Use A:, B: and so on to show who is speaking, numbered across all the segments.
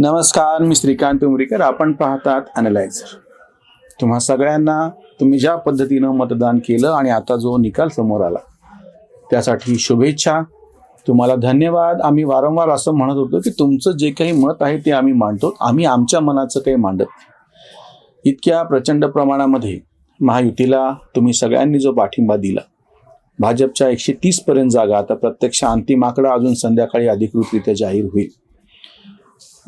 A: नमस्कार मी श्रीकांत उमरीकर. आपण पाहतात अनलायझर तुम्हा सगळ्यांना तुम्ही ज्या पद्धतीनं मतदान केलं आणि आता जो निकाल समोर आला त्यासाठी शुभेच्छा. तुम्हाला धन्यवाद. आम्ही वारंवार असं म्हणत होतो की तुमचं जे काही मत आहे ते आम्ही मांडतो. आम्ही आमच्या मनाचं काही मांडत नाही. इतक्या प्रचंड प्रमाणामध्ये महायुतीला तुम्ही सगळ्यांनी जो पाठिंबा दिला भाजपच्या एकशे तीसपर्यंत जागा आता प्रत्यक्ष अंतिम आकडा अजून संध्याकाळी अधिकृतरित्या जाहीर होईल.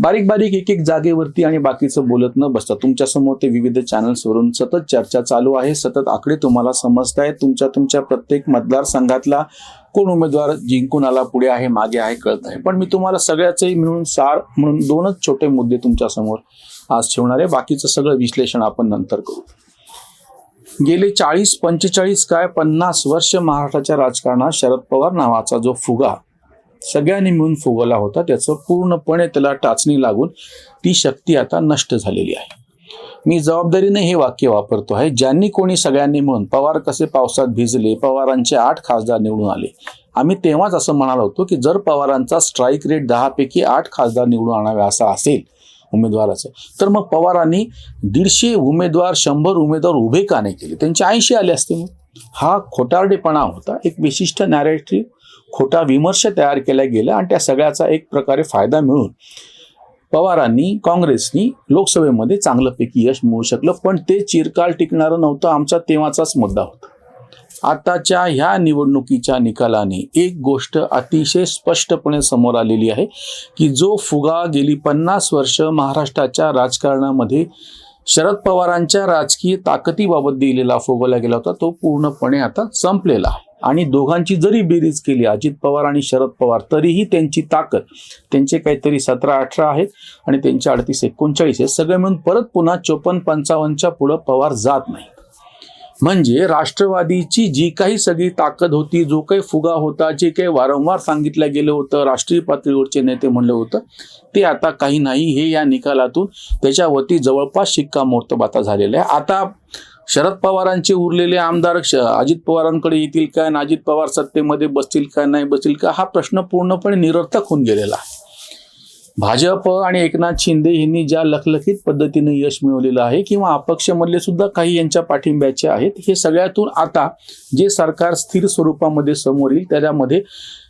A: बारीक बारीक एक एक जागेवरती आणि बाकीचं बोलत न बसता तुमच्यासमोर ते विविध चॅनल्सवरून सतत चर्चा चालू आहे. सतत आकडे तुम्हाला समजतायत. तुमच्या तुमच्या प्रत्येक मतदारसंघातला कोण उमेदवार जिंकून आला पुढे आहे मागे आहे कळत आहे. पण मी तुम्हाला सगळ्याचंही मिळून सार म्हणून दोनच छोटे मुद्दे तुमच्यासमोर आज ठेवणार आहे. बाकीचं सगळं विश्लेषण आपण नंतर करू. गेले चाळीस पंचेचाळीस काय पन्नास वर्ष महाराष्ट्राच्या राजकारणात शरद पवार नावाचा जो फुगा सगळ्यांनी मिळून फुगवला होता. त्याचं पूर्णपणे त्याला टाचणी लागून ती शक्ती आता नष्ट झालेली आहे. मी जबाबदारीने हे वाक्य वापरतो आहे. ज्यांनी कोणी सगळ्यांनी म्हणून पवार कसे पावसात भिजले पवारांचे आठ खासदार निवडून आले. आम्ही तेव्हाच असं म्हणालो होतो की जर पवारांचा स्ट्राईक रेट दहापैकी आठ खासदार निवडून आणावे असा असेल उमेदवाराचं तर मग पवारांनी दीडशे उमेदवार शंभर उमेदवार उभे का नाही केले? त्यांचे ऐंशी आले असते मग. हा खोटारडेपणा होता. एक विशिष्ट नॅरेटिव्ह खोटा विमर्श तयार केला गेला आणि त्या सगळ्याचा एक प्रकारे फायदा मिळून पवारांनी काँग्रेसनी लोकसभेमध्ये चांगल्यापैकी यश मिळू शकलं. पण ते चिरकाल टिकणारं नव्हतं. आमचा तेव्हाचाच मुद्दा होता. आताच्या ह्या निवडणुकीच्या निकालाने एक गोष्ट अतिशय स्पष्टपणे समोर आलेली आहे की जो फुगा गेली पन्नास वर्ष महाराष्ट्राच्या राजकारणामध्ये शरद पवारांच्या राजकीय ताकदीबाबत दिलेला फुगवला गेला होता तो पूर्णपणे आता संपलेला आहे. आणि दोघांची जरी बेरीज केली अजित पवार आणि शरद पवार तरीही त्यांची ताकद त्यांचे काहीतरी सतरा अठरा आहेत आणि त्यांचे अडतीस एकोणचाळीस आहेत. सगळे मिळून परत पुन्हा चोपन्न पंचावन्नच्या पुढं पवार जात नाही. म्हणजे राष्ट्रवादीची जी काही सगळी ताकद होती जो काही फुगा होता जे काही वारंवार सांगितलं गेलं होतं राष्ट्रीय पातळीवरचे नेते म्हणलं होतं ते आता काही नाही. हे या निकालातून त्याच्यावरती जवळपास शिक्कामोर्तब आता झालेलं आहे. आता शरद पवारांचे उरलेले आमदार श- अजित पवारांकडे येतील काय आणि अजित पवार सत्तेमध्ये बसतील काय नाही बसतील का हा प्रश्न पूर्णपणे निरर्थक होऊन गेलेला भाजप आणि एकनाथ शिंदे यांनी ज्या लखलखीत पद्धतीने यश मिळवलेलं आहे किंवा अपक्षमधले सुद्धा काही यांच्या पाठिंब्याचे आहेत हे सगळ्यातून आता जे सरकार स्थिर स्वरूपामध्ये समोर येईल त्याच्यामध्ये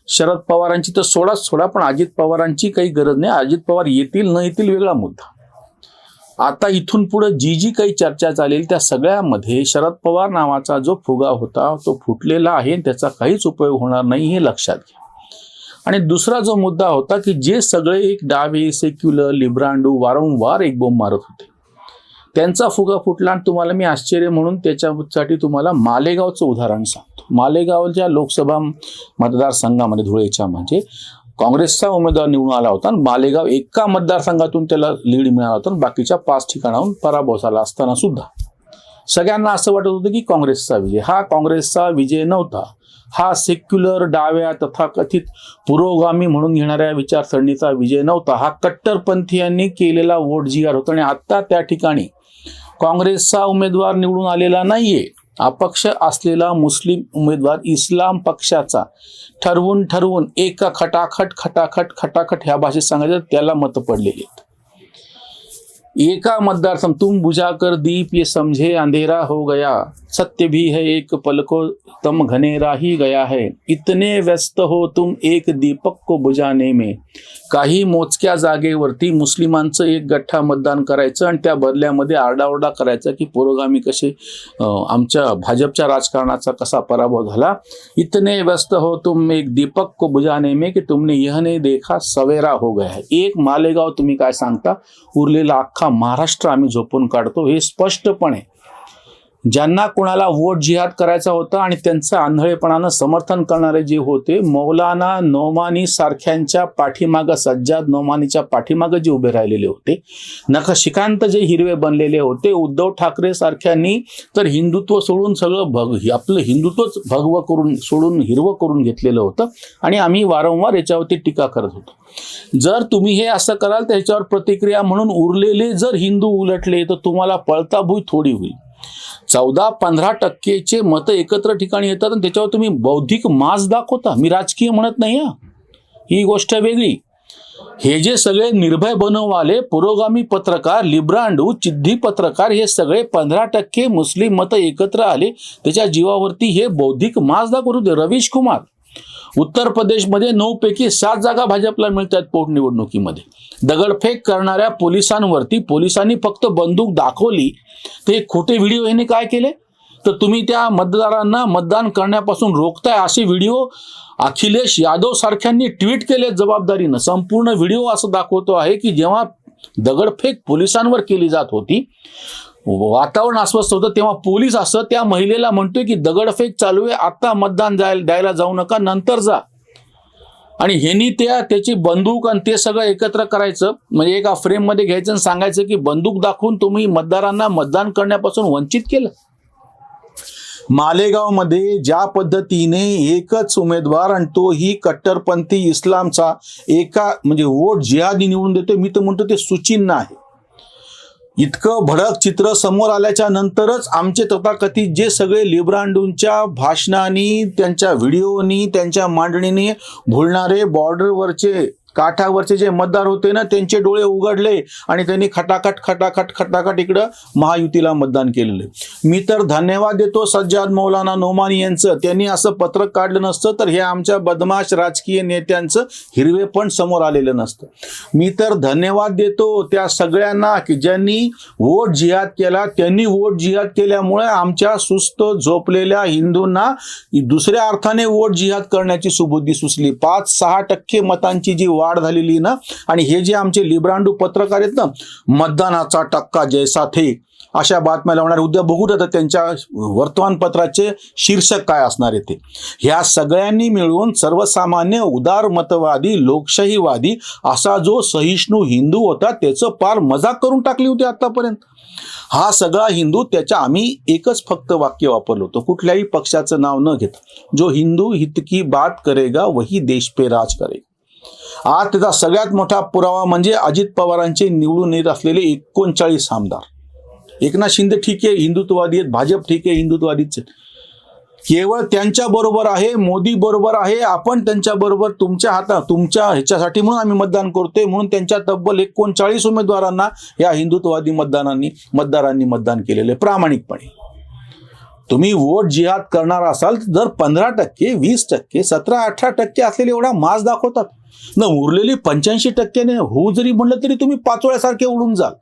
A: शरद पवारांची तर सोडाच सोडा पण अजित पवारांची काही गरज नाही. अजित पवार येतील न येतील वेगळा मुद्दा. आता इथून पुढे जी जी काही चर्चा चालेल त्या सगळ्यामध्ये शरद पवार नावाचा जो फुगा होता तो फुटलेला आहे त्याचा काहीच उपयोग होणार नाही हे लक्षात घ्या. आणि दुसरा जो मुद्दा होता की जे सगळे एक डावे सेक्युलर लिब्रांडू वारंवार एक बोंब मारत होते. त्यांचा फुगा फुटला आणि तुम्हाला मी आश्चर्य म्हणून त्याच्यासाठी तुम्हाला मालेगावचं उदाहरण सांगतो. मालेगावच्या लोकसभा मतदारसंघामध्ये धुळेच्या म्हणजे काँग्रेसचा उमेदवार निवडून आला होता आणि मालेगाव एका मतदारसंघातून त्याला लीड मिळाला होता आणि बाकीच्या पाच ठिकाणाहून पराभव झाला असताना सुद्धा. सगळ्यांना असं वाटत होतं की काँग्रेसचा विजय. हा काँग्रेसचा विजय नव्हता. हा सेक्युलर डाव्या तथाकथित पुरोगामी म्हणून घेणाऱ्या विचारसरणीचा विजय नव्हता. हा कट्टरपंथीयांनी केलेला वोट जिगार होता आणि आत्ता त्या ठिकाणी काँग्रेसचा उमेदवार निवडून आलेला नाहीये. अपक्ष असलेला मुस्लिम उमेदवार इस्लाम पक्षाचा ठरवून ठरवून एका खटाखट खटाखट खटाखट ह्या भाषेत सांगायचं त्याला मत पडलेली आहेत. एका मतदारसंघ तुम बुझा कर दीप ये समझे अंधेरा हो गया। सत्य भी है एक पल को तम घनेरा ही गया है। इतने व्यस्त हो तुम एक दीपक को बुझाने में। काही मोजक्या जागेवरती मुस्लिमांचं एक गठ्ठा मतदान करायचं आणि त्या बदल्यामध्ये आरडाओरडा करायचा की पुरोगामी कसे आमच्या भाजपच्या राजकारणाचा कसा पराभव झाला. इतने व्यस्त हो तुम एक दीपक को बुझाने में की तुमने यह नहीं देखा सवेरा हो गया है. एक मालेगाव तुम्ही काय सांगता? उरलेला अख्खा महाराष्ट्र आम्ही झोपून काढतो हे स्पष्टपणे ज्यांना कोणाला वोट जिहाद करायचा होता आणि त्यांचं आंधळेपणानं समर्थन करणारे जे होते मौलाना नोमानी सारख्यांच्या पाठीमागं सज्जाद नोमानीच्या पाठीमागं जे उभे राहिलेले होते नखशिकांत जे हिरवे बनलेले होते उद्धव ठाकरे सारख्यांनी तर हिंदुत्व सोडून सगळं भग आपलं हिंदुत्वच भगव करून सोडून हिरवं करून घेतलेलं होतं आणि आम्ही वारंवार याच्यावरती टीका करत होतो. जर तुम्ही हे असं कराल तर ह्याच्यावर प्रतिक्रिया म्हणून उरलेले जर हिंदू उलटले तर तुम्हाला पळताभूई थोडी होईल. चौदा पंधरा टक्केचे मतं एकत्र ठिकाणी येतात आणि त्याच्यावर तुम्ही बौद्धिक मास दाखवता. मी राजकीय म्हणत नाही हा. ही गोष्ट वेगळी. हे जे सगळे निर्भय बनववाले पुरोगामी पत्रकार लिब्रांडू चिद्धी पत्रकार हे सगळे पंधरा टक्के मुस्लिम मतं एकत्र आले त्याच्या जीवावरती हे बौद्धिक मास दाखवत होते. रवीश कुमार उत्तर प्रदेशमध्ये नऊ पैकी सात जागा भाजपला मिळतात पोटनिवडणुकीमध्ये. दगडफेक करणाऱ्या पोलिसांवरती पोलिसांनी फक्त बंदूक दाखवली. ते खोटे व्हिडिओ यांनी काय केले? तर तुम्ही त्या मतदारांना मतदान करण्यापासून रोखताय असे व्हिडिओ अखिलेश यादव सारख्यांनी ट्विट केले जबाबदारीनं. संपूर्ण व्हिडिओ असं दाखवतो आहे की जेव्हा दगडफेक पोलिसांवर केली जात होती वातावरण अस्वस्थ होतं तेव्हा पोलीस असं त्या महिलेला म्हणतोय की दगडफेक चालू आहे आता मतदान जायला द्यायला जाऊ नका नंतर जा. आणि ह्यांनी त्या त्याची बंदूक आणि ते सगळं एकत्र करायचं म्हणजे एका फ्रेममध्ये घ्यायचं आणि सांगायचं की बंदूक दाखवून तुम्ही मतदारांना मतदान करण्यापासून वंचित केलं. मालेगावमध्ये ज्या पद्धतीने एकच उमेदवार आणि तोही कट्टरपंथी इस्लामचा एका म्हणजे वोट जिहादी निवडून देतोय मी तर म्हणतो ते सुचिन्ह आहे. इतकं भडक चित्र समोर आल्याच्या नंतरच आमचे तथाकथित जे सगळे लिब्रांडूंच्या भाषणानी त्यांच्या व्हिडिओनी त्यांच्या मांडणीने भुलणारे बॉर्डरवरचे काठावरचे जे मतदार होते ना त्यांचे डोळे उघडले आणि त्यांनी खटाखट खटाखट खटाखट इकडं महायुतीला मतदान केलेलं मी तर धन्यवाद देतो सज्जाद मौलाना नोमानी यांचं. त्यांनी असं पत्रक काढलं नसतं तर हे आमच्या बदमाश राजकीय नेत्यांचं हिरवे पण समोर आलेलं नसतं. मी तर धन्यवाद देतो त्या सगळ्यांना की ज्यांनी वोट जिहाद केला. त्यांनी वोट जिहाद केल्यामुळे आमच्या सुस्त झोपलेल्या हिंदूंना दुसऱ्या अर्थाने वोट जिहाद करण्याची सुबुद्धी सुचली. पाच सहा टक्के मतांची जी वाढ झालेली ना? आणि हे जे आमचे लिब्रांडू पत्रकार आहेत ना मतदानाचा टक्का जैसा थे. अशा बातम्या लावणार उद्या बघू आता त्यांच्या वर्तमानपत्राचे शीर्षक काय असणार आहे ते. ह्या सगळ्यांनी मिळून सर्वसामान्य उदारमतवादी लोकशाहीवादी असा जो सहिष्णू हिंदू होता त्याचं पार मजाक करून टाकली होती आतापर्यंत. हा सगळा हिंदू त्याच्या आम्ही एकच फक्त वाक्य वापरलं होतं. कुठल्याही पक्षाचं नाव न घेता जो हिंदू हितकी बात करेगा वही देश पे राज करेगा. आज त्याचा सगळ्यात मोठा पुरावा म्हणजे अजित पवारांचे निवडून येत असलेले एकोणचाळीस आमदार. एकनाथ शिंदे ठीक आहे हिंदुत्ववादी आहेत भाजप ठीक आहे हिंदुत्ववादीच केवळ त्यांच्या बरोबर आहे मोदी बरोबर आहे आपण त्यांच्या बरोबर तुमच्या हातात तुमच्या ह्याच्यासाठी म्हणून आम्ही मतदान करतोय म्हणून त्यांच्या तब्बल एकोणचाळीस उमेदवारांना या हिंदुत्ववादी मतदानांनी मतदारांनी मतदान केलेलं आहे प्रामाणिकपणे. तुम्ही वोट जिहाद करणार असाल तर पंधरा टक्के वीस टक्के सतरा अठरा टक्के असलेले एवढा मास दाखवतात. न उरलेली पंच्याऐंशी टक्क्याने होऊ जरी म्हणलं तरी तुम्ही पाचोळ्यासारखे उडून जाल.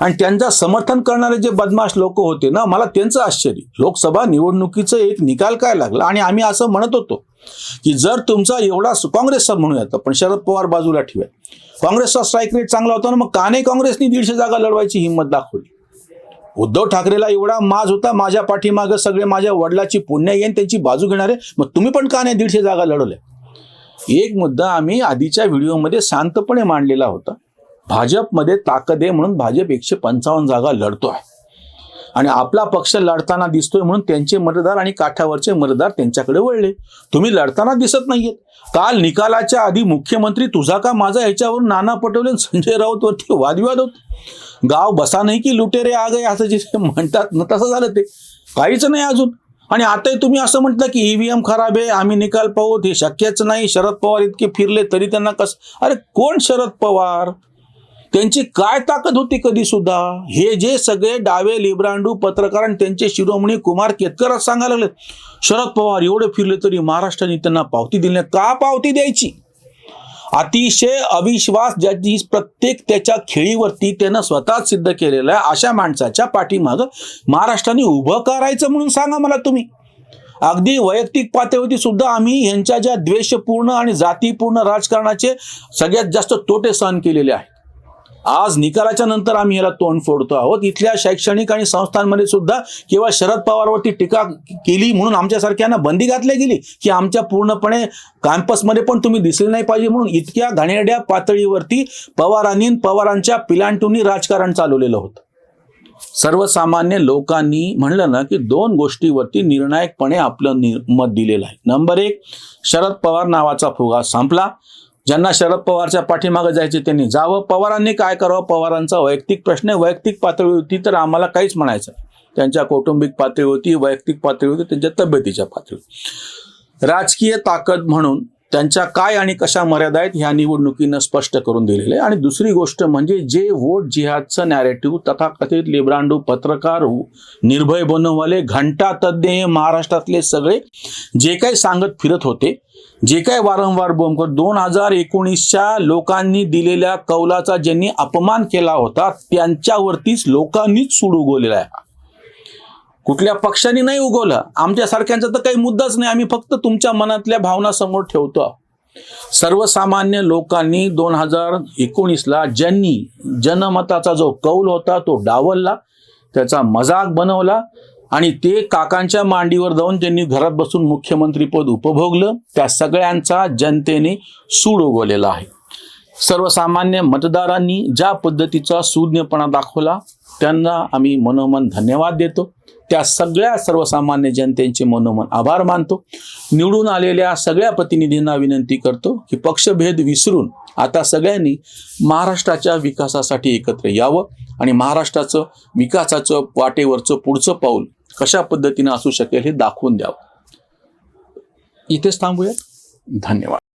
A: आणि त्यांचं समर्थन करणारे जे बदमाश लोक होते ना मला त्यांचं आश्चर्य. लोकसभा निवडणुकीचं एक निकाल काय लागला? आणि आम्ही असं म्हणत होतो की जर तुमचा एवढा काँग्रेसचा म्हणूयात पण शरद पवार बाजूला ठेवा काँग्रेसचा स्ट्राईक रेट चांगला होता ना मग का नाही काँग्रेसनी दीडशे जागा लढवायची हिंमत दाखवली? उद्धव ठाकरेला एवढा माज होता माझ्या पाठीमागं सगळे माझ्या वडिलाची पुण्य येईन त्यांची बाजू घेणारे. मग तुम्ही पण का नाही दीडशे जागा लढवल्या? एक मुद्दा आम्ही आधीच्या व्हिडिओमध्ये शांतपणे मांडलेला होता. भाजपमध्ये ताकद आहे म्हणून भाजप एकशे पंचावन्न जागा लढतो आहे आणि आपला पक्ष लढताना दिसतोय म्हणून त्यांचे मतदार आणि काठावरचे मतदार त्यांच्याकडे वळले. तुम्ही लढताना दिसत नाहीयेत. काल निकालाच्या आधी मुख्यमंत्री तुझा का माझा ह्याच्यावरून नाना पटोले संजय राऊत वरती वादविवाद होते? गाव बसा नाही की लुटेरे आ गए असं जे म्हणतात ना तसं झालं ते. काहीच नाही अजून. आणि आता तुम्ही असं म्हटलं की ईव्हीएम खराब आहे आम्ही निकाल पाहू हे शक्यच नाही. शरद पवार इतके फिरले तरी त्यांना कस अरे कोण शरद पवार? त्यांची काय ताकद होती कधी सुद्धा? हे जे सगळे डावे लिब्रांडू पत्रकार आणि त्यांचे शिरोमणी कुमार केतकरच सांगायला लागले शरद पवार एवढे फिरले तरी महाराष्ट्राने त्यांना पावती दिली का पावती द्यायची? अतिशय अविश्वास ज्याची प्रत्येक त्याच्या खेळीवरती त्यानं स्वतःच सिद्ध केलेलं आहे अशा माणसाच्या पाठीमागं महाराष्ट्राने उभं करायचं म्हणून सांगा मला तुम्ही. अगदी वैयक्तिक पातळीवरती सुद्धा आम्ही यांच्या ज्या द्वेषपूर्ण आणि जातीपूर्ण राजकारणाचे सगळ्यात जास्त तोटे सहन केलेले आहेत. आज निकालाच्या नंतर आम्ही याला तोंड फोडतो आहोत. इथल्या शैक्षणिक आणि संस्थांमध्ये सुद्धा केवळ शरद पवारवरती टीका केली म्हणून आमच्यासारख्यांना बंदी घातली गेली की आमच्या पूर्णपणे कॅम्पसमध्ये पण तुम्ही दिसले नाही पाहिजे म्हणून इतक्या घाणेरड्या पातळीवरती पवारांनी पवारांच्या पिलांटूंनी राजकारण चालवलेलं होतं. सर्वसामान्य लोकांनी म्हणलं ना की दोन गोष्टीवरती निर्णायकपणे आपलं नि मत दिलेलं आहे. नंबर एक शरद पवार नावाचा फुगा संपला. ज्यांना शरद पवारच्या पाठीमागे जायचे त्यांनी जावं. पवारांनी काय करावं? पवारांचा वैयक्तिक प्रश्न वैयक्तिक पातळी होती तर आम्हाला काहीच म्हणायचं त्यांच्या कौटुंबिक पातळी होती वैयक्तिक पातळी होती त्यांच्या तब्येतीच्या पातळी राजकीय ताकद म्हणून त्यांच्या काय आणि कशा मर्यादा आहेत ह्या निवडणुकीनं स्पष्ट करून दिलेलं आहे. आणि दुसरी गोष्ट म्हणजे जे वोट जिहादचं नॅरेटिव्ह तथाकथित लिब्रांडू पत्रकार निर्भय बनवले घंटा तज्ज्ञ हे महाराष्ट्रातले सगळे जे काही सांगत फिरत होते जे काय वारंवार बोंबकर दोन हजार एकोणीसच्या लोकांनी दिलेल्या कौलाचा ज्यांनी अपमान केला होता त्यांच्यावरतीच लोकांनीच सूड उगवलेला आहे. कुठल्या पक्षाने नाही उगवलं. आमच्यासारख्यांचा तर काही मुद्दाच नाही. आम्ही फक्त तुमच्या मनातल्या भावना समोर ठेवतो सर्वसामान्य लोकांनी दोन हजार एकोणीसला ज्यांनी जनमताचा जो कौल होता तो डावलला. त्याचा मजाक बनवला. आणि ते काकांच्या मांडीवर जाऊन त्यांनी घरात बसून मुख्यमंत्रीपद उपभोगलं त्या सगळ्यांचा जनतेने सूड उगवलेला आहे. सर्वसामान्य मतदारांनी ज्या पद्धतीचा सुज्ञपणा दाखवला त्यांना आम्ही मनोमन धन्यवाद देतो. त्या सगळ्या सर्वसामान्य जनतेचे मनोमन आभार मानतो. निवडून आलेल्या सगळ्या प्रतिनिधींना विनंती करतो की पक्षभेद विसरून आता सगळ्यांनी महाराष्ट्राच्या विकासासाठी एकत्र यावं आणि महाराष्ट्राचं विकासाचं वाटेवरचं पुढचं पाऊल कशा पद्धतीनं असू शकेल हे दाखवून द्यावं. इथेच थांबूयात. धन्यवाद.